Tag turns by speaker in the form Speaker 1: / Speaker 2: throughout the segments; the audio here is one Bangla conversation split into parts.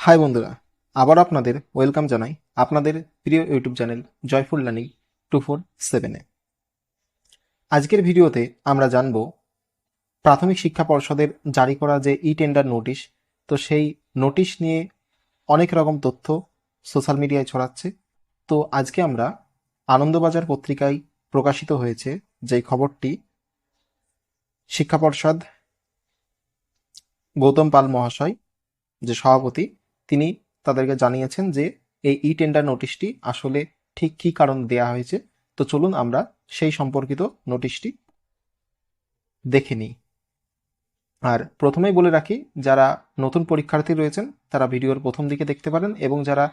Speaker 1: হাই বন্ধুরা, আবার আপনাদের ওয়েলকাম জানাই আপনাদের প্রিয় YouTube channel joyful learning two four সেভেনে। আজকের ভিডিওতে আমরা জানব, প্রাথমিক শিক্ষা পর্ষদের জারি করা যে ই টেন্ডার নোটিশ তো সেই নোটিশ নিয়ে অনেক রকম তথ্য সোশ্যাল মিডিয়ায় ছড়াচ্ছে। তো আজকে আমরা আনন্দবাজার পত্রিকায় প্রকাশিত হয়েছে যে খবরটি শিক্ষা পর্ষদ গৌতম পাল মহাশয়, যে সভাপতি তিনি তাদেরকে জানিয়েছেন যে এই ই টেন্ডার নোটিশটি আসলে ঠিক কী কারণ দেয়া হয়েছে। তো চলুন আমরা সেই সম্পর্কিত নোটিশটি দেখে নিই। আর প্রথমেই বলে রাখি, যারা নতুন পরীক্ষার্থী রয়েছেন, তারা ভিডিওর প্রথম দিকে দেখতে পারেন এবং যারা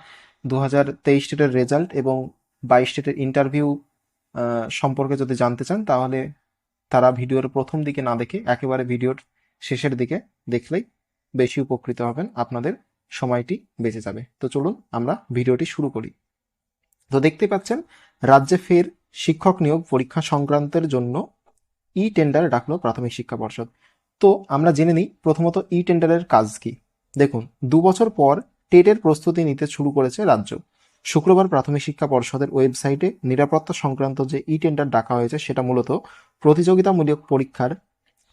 Speaker 1: দু হাজার তেইশ স্টেটের রেজাল্ট এবং বাইশ স্টেটের ইন্টারভিউ সম্পর্কে যদি জানতে চান, তাহলে তারা ভিডিওর প্রথম দিকে না দেখে একেবারে ভিডিওর শেষের দিকে দেখলেই বেশি উপকৃত হবেন আপনাদের সময়টি বেঁচে যাবে। তো চলুন আমরা ভিডিওটি শুরু করি। তো দেখতে পাচ্ছেন, রাজ্যে ফের শিক্ষক নিয়োগ পরীক্ষা সংক্রান্তের জন্য ই টেন্ডার ডাকলো প্রাথমিক শিক্ষা পর্ষদ। তো আমরা জেনে নিই, প্রথমত ই টেন্ডারের কাজ কি? দেখুন, দু বছর পর টেটের প্রস্তুতি নিতে শুরু করেছে রাজ্য। শুক্রবার প্রাথমিক শিক্ষা পর্ষদের ওয়েবসাইটে নিরাপত্তা সংক্রান্ত যে ই টেন্ডার ডাকা হয়েছে সেটা মূলত প্রতিযোগিতামূলক পরীক্ষার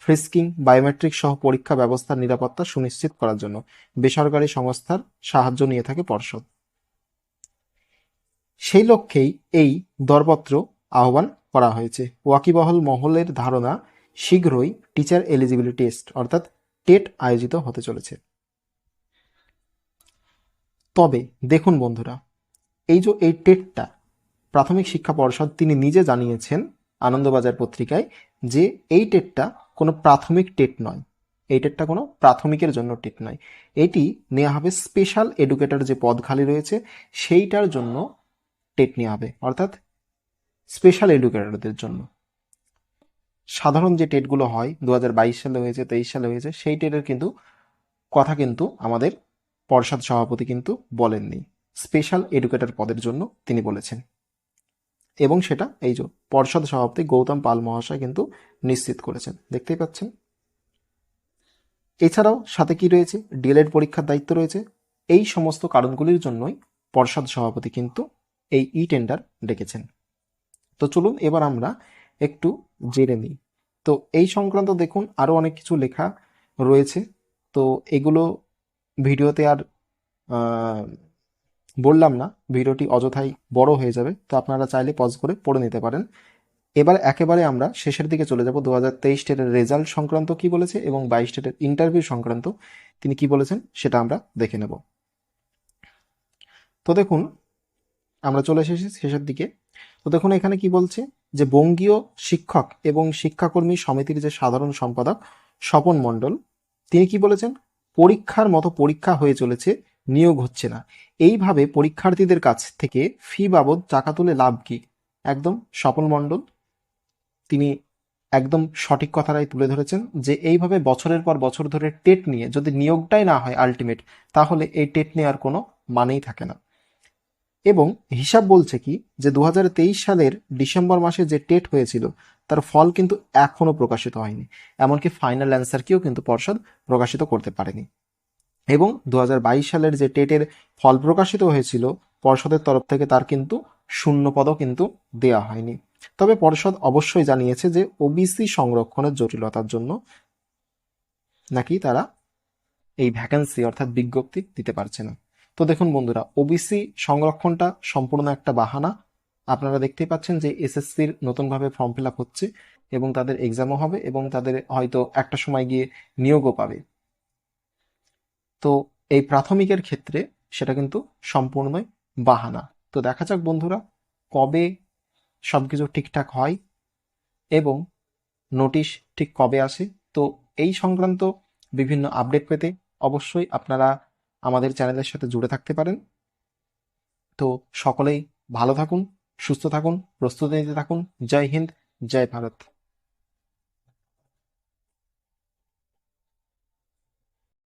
Speaker 1: ফ্রিস্কিং, বায়োমেট্রিক সহ পরীক্ষা ব্যবস্থার নিরাপত্তা সুনিশ্চিত করার জন্য বেসরকারি সংস্থার সাহায্য নিয়ে থাকে পর্ষদ। সেই লক্ষ্যেই এই দরপত্র আহ্বান করা হয়েছে। ওয়াকিবহল মহলের ধারণা শীঘ্রই টিচার এলিজিবিলিটি টেস্ট, অর্থাৎ টেট, আয়োজিত হতে চলেছে। তবে দেখুন বন্ধুরা, এই যে এই টেটটা, প্রাথমিক শিক্ষা পর্ষদ তিনি নিজে জানিয়েছেন আনন্দবাজার পত্রিকায় যে এই টেটটা কোনো প্রাথমিক টেট নয়। এই টেটটা কোনো প্রাথমিকের জন্য টেট নয়। এটি নেওয়া হবে স্পেশাল এডুকেটর যে পদ খালি রয়েছে, সেইটার জন্য টেট নেওয়া হবে, অর্থাৎ স্পেশাল এডুকেটরদের জন্য। সাধারণ যে টেটগুলো হয় দু হাজার বাইশ সালে হয়েছে, তেইশ সালে হয়েছে, সেই টেটের কিন্তু কথা কিন্তু আমাদের পর্ষদ সভাপতি কিন্তু বলেননি। স্পেশাল এডুকেটর পদের জন্য তিনি বলেছেন। এবং সেটা এই যে পর্ষদ সভাপতি গৌতম পাল মহাশয় কিন্তু নিশ্চিত করেছেন। দেখতেই পাচ্ছেন। এছাড়াও সাথে কি রয়েছে? ডিএলএড পরীক্ষার দায়িত্ব রয়েছে। এই সমস্ত কারণগুলির জন্যই পর্ষদ সভাপতি কিন্তু এই ই টেন্ডার ডেকেছেন। তো চলুন এবার আমরা একটু জেনে নিই। তো এই সংক্রান্ত দেখুন আরও অনেক কিছু লেখা রয়েছে। তো এগুলো ভিডিওতে আর বললাম না, ভিডিওটি অযথাই বড় হয়ে যাবে, তো আপনারা চাইলে পজ করে পড়ে নিতে পারেন। এবার একেবারে আমরা শেষের দিকে চলে যাব। দু হাজার তেইশ টেটের রেজাল্ট সংক্রান্ত কি বলেছে এবং বাইশ টেটের ইন্টারভিউ সংক্রান্ত তিনি কি বলেছেন সেটা আমরা দেখে নেব। তো দেখুন, আমরা চলে এসেছি শেষের দিকে। তো দেখুন, এখানে কি বলছে? যে বঙ্গীয় শিক্ষক এবং শিক্ষাকর্মী সমিতির যে সাধারণ সম্পাদক স্বপন মণ্ডল, তিনি কি বলেছেন? পরীক্ষার মতো পরীক্ষা হয়ে চলেছে নিয়োগ হচ্ছে না। এইভাবে পরীক্ষার্থীদের কাছ থেকে ফি বাবদ টাকা তুলে লাভ কি? একদম স্বপন মণ্ডল, তিনি একদম সঠিক কথাটাই তুলে ধরেছেন যে এইভাবে বছরের পর বছর ধরে টেট নিয়ে যদি নিয়োগটাই না হয় আলটিমেট তাহলে এই টেট নেওয়ার কোনো মানেই থাকে না। এবং হিসাব বলছে কি যে দু হাজার তেইশ সালের ডিসেম্বর মাসে যে টেট হয়েছিল, তার ফল কিন্তু এখনও প্রকাশিত হয়নি। এমনকি ফাইনাল অ্যান্সারকেও কিন্তু পর্ষদ প্রকাশিত করতে পারেনি। এবং দু হাজার বাইশ সালের যে টেটের ফল প্রকাশিত হয়েছিল, পর্ষদের তরফ থেকে তার কিন্তু শূন্য পদও কিন্তু দেওয়া হয়নি। তবে পর্ষদ অবশ্যই জানিয়েছে যে ওবিসি সংরক্ষণের জটিলতার জন্য নাকি তারা এই ভ্যাকেন্সি অর্থাৎ বিজ্ঞপ্তি দিতে পারছে না। তো দেখুন বন্ধুরা ওবিসি সংরক্ষণটা সম্পূর্ণ একটা বাহানা। আপনারা দেখতেই পাচ্ছেন যে এসএসসির নতুনভাবে ফর্ম ফিল হচ্ছে এবং তাদের এক্সামও হবে এবং তাদের হয়তো একটা সময় গিয়ে নিয়োগও পাবে। তো এই প্রাথমিকের ক্ষেত্রে সেটা কিন্তু সম্পূর্ণই বাহানা। তো দেখা যাক বন্ধুরা, কবে সব কিছু ঠিকঠাক হয় এবং নোটিশ ঠিক কবে আসে। তো এই সংক্রান্ত বিভিন্ন আপডেট পেতে অবশ্যই আপনারা আমাদের চ্যানেলের সাথে জুড়ে থাকতে পারেন। তো সকলেই ভালো থাকুন, সুস্থ থাকুন, প্রস্তুতি নিতে থাকুন। জয় হিন্দ, জয় ভারত।